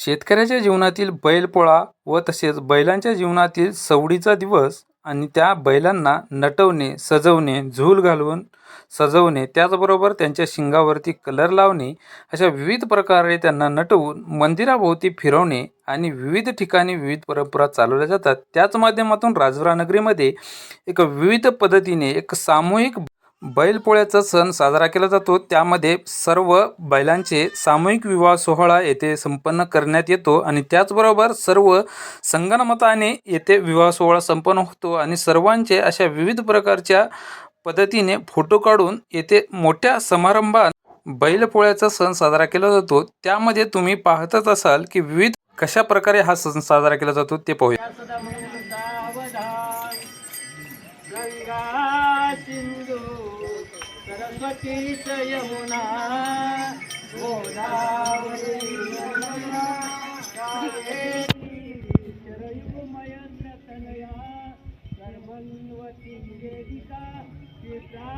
शेतकऱ्याच्या जीवनातील बैलपोळा व तसेच बैलांच्या जीवनातील सवडीचा दिवस आणि त्या बैलांना नटवणे सजवणे झूल घालून सजवणे त्याचबरोबर त्यांच्या शिंगावरती कलर लावणे अशा विविध प्रकारे त्यांना नटवून मंदिराभोवती फिरवणे आणि विविध ठिकाणी विविध परंपरा चालवल्या जातात. त्याच माध्यमातून राजूरा नगरीमध्ये एक विविध पद्धतीने एक सामूहिक बैलपोळ्याचा सण साजरा केला जातो. त्यामध्ये सर्व बैलांचे सामूहिक विवाह सोहळा येथे संपन्न करण्यात येतो आणि त्याचबरोबर सर्व संगणमताने येथे विवाह सोहळा संपन्न होतो आणि सर्वांचे अशा विविध प्रकारच्या पद्धतीने फोटो काढून येथे मोठ्या समारंभात बैलपोळ्याचा सण साजरा केला जातो. त्यामध्ये तुम्ही पाहतच असाल की विविध कशा प्रकारे हा सण साजरा केला जातो ते पाहूया. गंगा सिंधू सरस्वतीच यमुना गोदावरी यमुना कावेरी सर्वन्वती वेदिका सीता